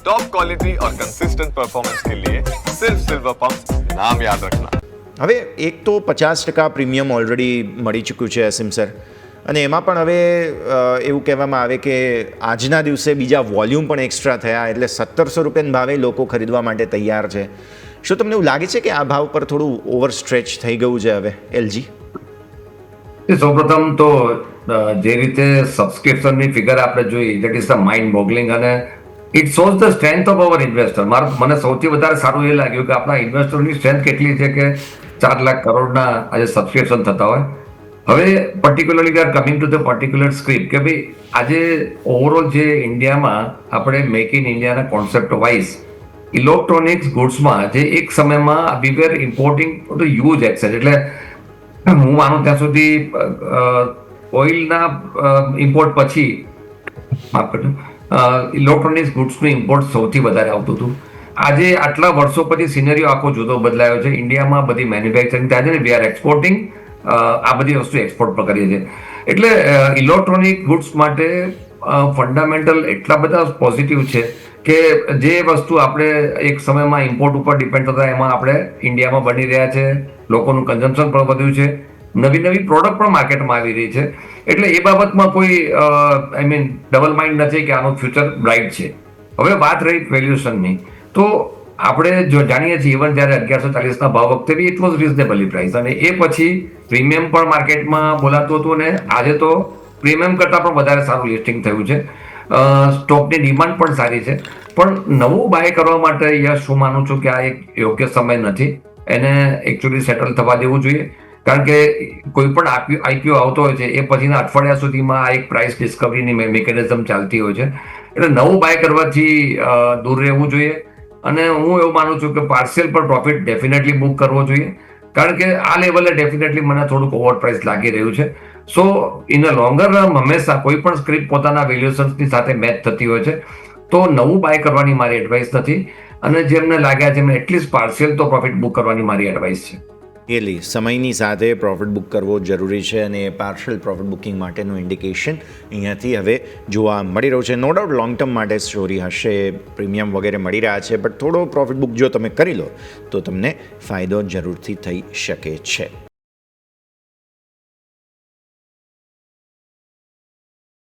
Top quality और consistent performance के लिए सिर्फ सिल्वर पंप नाम याद रखना હવે એક તો પચાસ ટકા પ્રીમિયમ ઓલરેડી મળી ચૂક્યું છે અસીમ સર અને એમાં પણ હવે અ, એવું કહેવામાં આવે કે આજના દિવસે બીજા વોલ્યુમ પણ એક્સ્ટ્રા થયા એટલે સત્તરસો રૂપિયાના ભાવે લોકો ખરીદવા માટે તૈયાર છે શું તમને એવું લાગે છે કે આ ભાવ પર થોડું ઓવર સ્ટ્રેચ થઈ ગયું છે હવે એલજી એ સૌપ્રથમ તો અ, જે રીતે સબસ્ક્રિપ્શનની ફિગર આપણે જોઈ that is the mind boggling અને it shows the strength of our investor મારું, મને સૌથી વધારે સારું એ લાગ્યું કે આપણા ઇન્વેસ્ટરની સ્ટ્રેન્થ કેટલી છે કે ચાર લાખ કરોડના આજે સબસ્ક્રિપ્શન થતા હોય. હવે particularly we are coming to the particular script કે ભાઈ આજે ઓવરઓલ જે ઇન્ડિયામાં આપણે મેક ઇન ઇન્ડિયાના કોન્સેપ્ટ વાઇઝ ઇલેક્ટ્રોનિક્સ ગુડ્સમાં જે એક સમયમાં we were importing to use excess એટલે હું માનું ત્યાં સુધી ઓઇલના ઇમ્પોર્ટ પછી, માફ કરજો ઇલેક્ટ્રોનિક્સ ગુડ્સનું ઇમ્પોર્ટ સૌથી વધારે આવતું હતું. આજે આટલા વર્ષો પછી સિનેરીઓ આખો જુદો બદલાયો છે. ઇન્ડિયામાં બધી મેન્યુફેક્ચરિંગ થાય છે ને વી આર એક્સપોર્ટિંગ આ બધી વસ્તુ એક્સપોર્ટ પર કરીએ છીએ. એટલે ઇલેક્ટ્રોનિક ગુડ્સ માટે ફંડામેન્ટલ એટલા બધા પોઝિટિવ છે કે જે વસ્તુ આપણે એક સમયમાં ઇમ્પોર્ટ ઉપર ડિપેન્ડ થતા, એમાં આપણે ઇન્ડિયામાં બની રહ્યા છે. લોકોનું કન્ઝમ્પશન પણ વધ્યું છે. નવી નવી પ્રોડક્ટ પણ માર્કેટમાં આવી રહી છે. એટલે એ બાબતમાં કોઈ આઈ મીન ડબલ માઇન્ડ નથી કે આનું ફ્યુચર બ્રાઇટ છે. હવે વાત રહી વેલ્યુએશનની તો આપણે જો જાણીએ છીએ ઇવન જ્યારે અગિયારસો ચાલીસના ભાવ વખતે be it was reasonably price અને એ પછી પ્રીમિયમ પણ માર્કેટમાં બોલાતું હતું અને આજે તો પ્રીમિયમ કરતાં પણ વધારે સારું લિસ્ટિંગ થયું છે. સ્ટોકની ડિમાન્ડ પણ સારી છે. પણ નવું બાય કરવા માટે યશ હું માનું છું કે આ એક યોગ્ય સમય નથી. એને એકચ્યુઅલી સેટલ થવા દેવું જોઈએ. કારણ કે કોઈ પણ આઈપીઓ આવતો હોય છે, એ પછીના અઠવાડિયા સુધીમાં આ એક પ્રાઇસ ડિસ્કવરીની મિકેનિઝમ ચાલતી હોય છે. એટલે નવું બાય કરવાથી દૂર રહેવું જોઈએ. અને હું એવું માનું છું કે પાર્સિયલ પર પ્રોફિટ ડેફિનેટલી બુક કરવો જોઈએ. કારણ કે આ લેવલે ડેફિનેટલી મને થોડુંક ઓવર પ્રાઇસ લાગી રહ્યું છે. So in a longer run હંમેશા કોઈ પણ સ્ક્રિપ્ટ પોતાના વેલ્યુએશન્સની સાથે મેચ થતી હોય છે. તો નવું બાય કરવાની મારી એડવાઇસ નથી. અને જેમને લાગ્યા છે, એમને એટલીસ્ટ પાર્સિયલ તો પ્રોફિટ બુક કરવાની મારી એડવાઇસ છે. એલી સમયની સાથે પ્રોફિટ બુક કરવો જરૂરી છે અને પાર્શલ પ્રોફિટ બુકિંગ માટેનું ઇન્ડિકેશન અહીંયાથી હવે જોવા મળી રહ્યું છે. નો ડાઉટ લોંગ ટર્મ માટે સ્ટોરી હશે પ્રીમિયમ વગેરે મળી રહ્યા છે બટ થોડો પ્રોફિટ બુક જો તમે કરી લો, તો તમને ફાયદો જરૂરથી થઈ શકે છે.